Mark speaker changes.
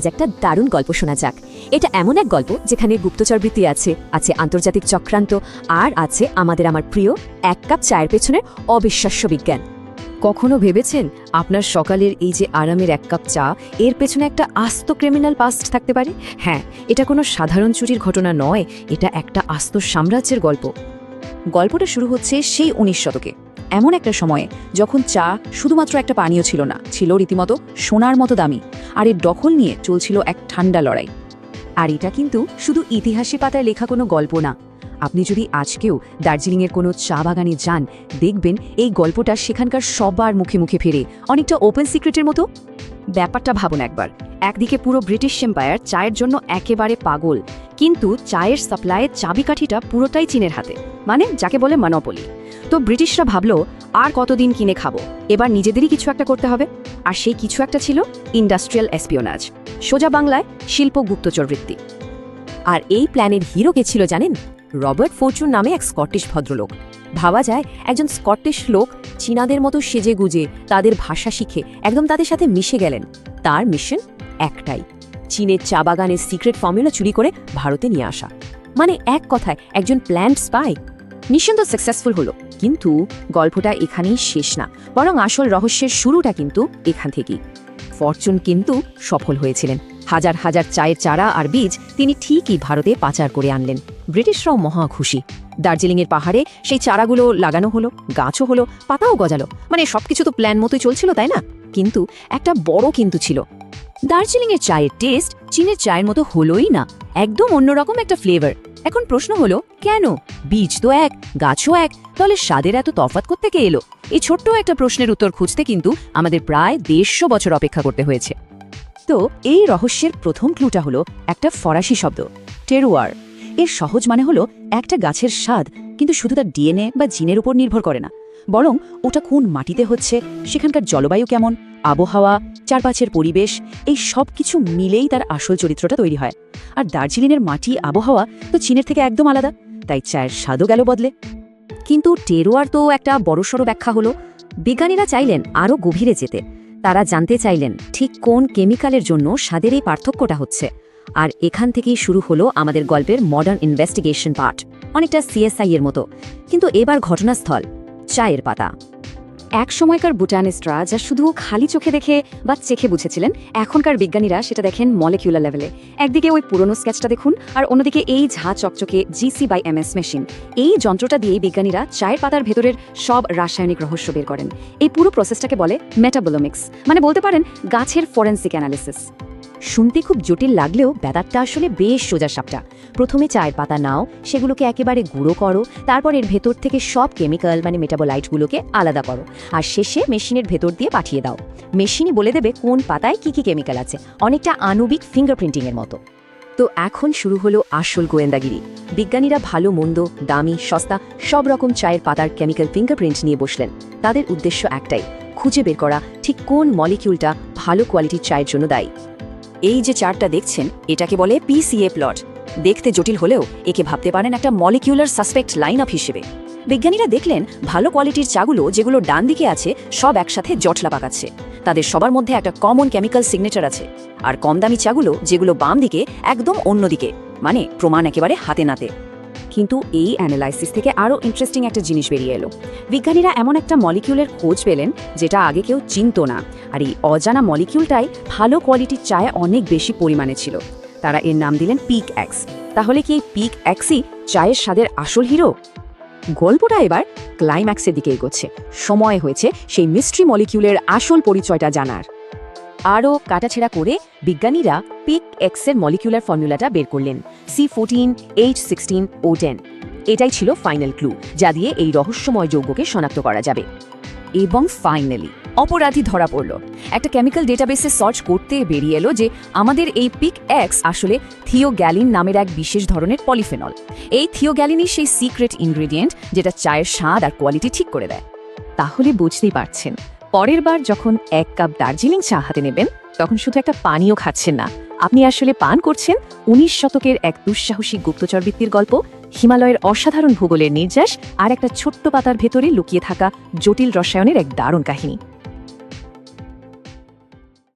Speaker 1: আজ একটা দারুণ গল্প শোনা যাক। এটা এমন এক গল্প যেখানে গুপ্তচরবৃত্তি আছে আছে আন্তর্জাতিক চক্রান্ত, আর আছে আমাদের আমার প্রিয় এক কাপ চায়ের পেছনের অবিশ্বাস্য বিজ্ঞান। কখনো ভেবেছেন আপনার সকালের এই যে আরামের এক কাপ চা, এর পেছনে একটা আস্ত ক্রিমিনাল পাস্ট থাকতে পারে? হ্যাঁ এটা কোনো সাধারণ চুরির ঘটনা নয়, এটা একটা আস্ত সাম্রাজ্যের গল্প। গল্পটা শুরু হচ্ছে সেই উনিশ শতকে। এমন একটা সময়ে যখন চা শুধুমাত্র একটা পানীয় ছিল না, ছিল রীতিমতো সোনার মতো দামি। আর এর দখল নিয়ে চলছিল এক ঠান্ডা লড়াই। আর এটা কিন্তু শুধু ইতিহাসে পাতায় লেখা কোনো গল্প না। আপনি যদি আজকেও দার্জিলিংয়ের কোনো চা বাগানে যান, দেখবেন এই গল্পটা সেখানকার সবার মুখে মুখে ফেরে, অনেকটা ওপেন সিক্রেটের মতো। ব্যাপারটা ভাবুন একবার। একদিকে পুরো ব্রিটিশ এম্পায়ার চায়ের জন্য একেবারে পাগল, কিন্তু চায়ের সাপ্লাইয়ের চাবিকাঠিটা পুরোটাই চীনের হাতে মানে যাকে বলে মনোপলি তো ব্রিটিশরা ভাবলো, আর কতদিন কিনে খাব? এবার নিজেদেরই কিছু একটা করতে হবে। আর সেই কিছু একটা ছিল ইন্ডাস্ট্রিয়াল এসপিওনাজ। সোজা বাংলায় শিল্প গুপ্তচরবৃত্তি আর এই প্ল্যানের হিরো কে ছিল জানেন? রবার্ট ফরচুন নামে এক স্কটিশ ভদ্রলোক। ভাবা যায় একজন স্কটিশ লোক চীনাদের মতো সেজে গুজে তাদের ভাষা শিখে একদম তাদের সাথে মিশে গেলেন। তার মিশন একটাই, চীনের চা বাগানের সিক্রেট ফর্মুলা চুরি করে ভারতে নিয়ে আসা। মানে এক কথায় একজন প্ল্যান্ট স্পাই তো সাকসেসফুল হলো। কিন্তু গল্পটা এখানেই শেষ না। বরং আসল রহস্যের শুরুটা কিন্তু এখান থেকেই। ফরচুন কিন্তু সফল হয়েছিলেন। হাজার হাজার চায়ের চারা আর বীজ তিনি ঠিকই ভারতে পাচার করে আনলেন। ব্রিটিশরাও মহা খুশি। দার্জিলিংয়ের পাহাড়ে সেই চারাগুলো লাগানো হলো, গাছও হলো, পাতাও গজালো। মানে সবকিছু তো প্ল্যান মতোই চলছিল, তাই না? কিন্তু একটা বড় কিন্তু ছিল। দার্জিলিংয়ের চায়ের টেস্ট চীনের চায়ের মতো হলোই না। একদম অন্যরকম একটা ফ্লেভার এখন প্রশ্ন হলো, কেন? বীজ তো এক, গাছও এক, তাহলে স্বাদের এত তফাত করতে কে এলো? এই ছোট্ট একটা প্রশ্নের উত্তর খুঁজতে কিন্তু আমাদের প্রায় দেড়শো বছর অপেক্ষা করতে হয়েছে। তো এই রহস্যের প্রথম ক্লুটা হলো একটা ফরাসি শব্দ, টেরুয়ার। এর সহজ মানে হলো একটা গাছের স্বাদ কিন্তু শুধু তার ডিএনএ বা জিনের উপর নির্ভর করে না। বরং ওটা কোন মাটিতে হচ্ছে, সেখানকার জলবায়ু কেমন, আবহাওয়া, চারপাশের পরিবেশ, এই সব কিছু মিলেই তার আসল চরিত্রটা তৈরি হয়। আর দার্জিলিংয়ের মাটি, আবহাওয়া তো চীনের থেকে একদম আলাদা, তাই চায়ের স্বাদও গেল বদলে। কিন্তু টেরোয়ার তো একটা বড়সড় ব্যাখ্যা হলো, বিজ্ঞানীরা চাইলেন আরও গভীরে যেতে। তারা জানতে চাইলেন ঠিক কোন কেমিক্যালের জন্য স্বাদের এই পার্থক্যটা হচ্ছে। আর এখান থেকেই শুরু হলো আমাদের গল্পের মডার্ন ইনভেস্টিগেশন পার্ট অনেকটা সিএসআই এর মতো। কিন্তু এবার ঘটনাস্থল চায়ের পাতা। এক সময়কার বুটানিস্টরা যা শুধু খালি চোখে দেখে বা চেখে বুঝেছিলেন, এখনকার বিজ্ঞানীরা সেটা দেখেন মলিকিউলার লেভেলে একদিকে ওই পুরনো স্কেচটা দেখুন, আর অন্যদিকে এই ঝা চকচকে জিসি বাই এমএস মেশিন এই যন্ত্রটা দিয়েই বিজ্ঞানীরা চায়ের পাতার ভেতরের সব রাসায়নিক রহস্য বের করেন। এই পুরো প্রসেসটাকে বলে মেটাবোলোমিক্স মানে বলতে পারেন গাছের ফরেন্সিক অ্যানালিসিস শুনতে খুব জটিল লাগলেও ব্যাপারটা আসলে বেশ সোজা সাপটা। প্রথমে চায়ের পাতা নাও, সেগুলোকে একেবারে গুঁড়ো করো, তারপর এর ভেতর থেকে সব কেমিক্যাল মানে মেটাবোলাইটগুলোকে আলাদা করো আর শেষে মেশিনের ভেতর দিয়ে পাঠিয়ে দাও। মেশিনই বলে দেবে কোন পাতায় কি কি কেমিক্যাল আছে, অনেকটা আণবিক ফিঙ্গারপ্রিন্টিংয়ের মতো। তো এখন শুরু হলো আসল গোয়েন্দাগিরি। বিজ্ঞানীরা ভালো, মন্দ, দামি, সস্তা সব রকম চায়ের পাতার কেমিক্যাল ফিঙ্গারপ্রিন্ট নিয়ে বসলেন। তাদের উদ্দেশ্য একটাই, খুঁজে বের করা ঠিক কোন মলিকিউলটা ভালো কোয়ালিটির চায়ের জন্য দায়ী। এই যে চার্টটা দেখছেন, এটাকে বলে পিসিএ প্লট দেখতে জটিল হলেও একে ভাবতে পারেন একটা মলিকিউলার সাসপেক্ট লাইন আপ হিসেবে। বিজ্ঞানীরা দেখলেন, ভালো কোয়ালিটির চাগুলো যেগুলো ডান দিকে আছে, সব একসাথে জটলা পাকাচ্ছে। তাদের সবার মধ্যে একটা কমন কেমিক্যাল সিগনেচার আছে। আর কম দামি চাগুলো যেগুলো বাম দিকে, একদম অন্য দিকে। মানে প্রমাণ একেবারে হাতে নাতে। কিন্তু এই অ্যানালাইসিস থেকে আরও ইন্টারেস্টিং একটা জিনিস বেরিয়ে এলো। বিজ্ঞানীরা এমন একটা মলিকিউলের খোঁজ পেলেন যেটা আগে কেউ চিনত না। আর এই অজানা মলিকিউলটাই ভালো কোয়ালিটির চায়ে অনেক বেশি পরিমাণে ছিল। তারা এর নাম দিলেন পিক এক্স তাহলে কি এই পিক এক্সই চায়ের স্বাদের আসল হিরো গল্পটা এবার ক্লাইম্যাক্সের দিকে এগোচ্ছে। সময় হয়েছে সেই মিস্ট্রি মলিকিউলের আসল পরিচয়টা জানার। আরও কাটাছেড়া করে বিজ্ঞানীরা পিক এক্সের মলিকিউলার ফর্মুলাটা বের করলেন C fourteen H sixteen O ten এটাই ছিল ফাইনাল ক্লু, যা দিয়ে এই রহস্যময় যৌগকে শনাক্ত করা যাবে। এবং ফাইনালি, অপরাধী ধরা পড়ল। একটা কেমিক্যাল ডেটাবেসে সার্চ করতে বেরিয়ে এলো যে আমাদের এই পিক এক্স আসলে থিওগ্যালিন নামের এক বিশেষ ধরনের পলিফেনল। এই থিওগ্যালিনই সেই সিক্রেট ইনগ্রেডিয়েন্ট যেটা চায়ের স্বাদ আর কোয়ালিটি ঠিক করে দেয়। তাহলে বুঝতেই পারছেন পরের বার যখন এক কাপ দার্জিলিং চা হাতে নেবেন, তখন শুধু একটা পানীয় খাচ্ছেন না। আপনি আসলে পান করছেন উনিশ শতকের এক দুঃসাহসী গুপ্তচরবৃত্তির গল্প, হিমালয়ের অসাধারণ ভূগোলের নির্যাস আর একটা ছোট্ট পাতার ভেতরে লুকিয়ে থাকা জটিল রসায়নের এক দারুণ কাহিনী।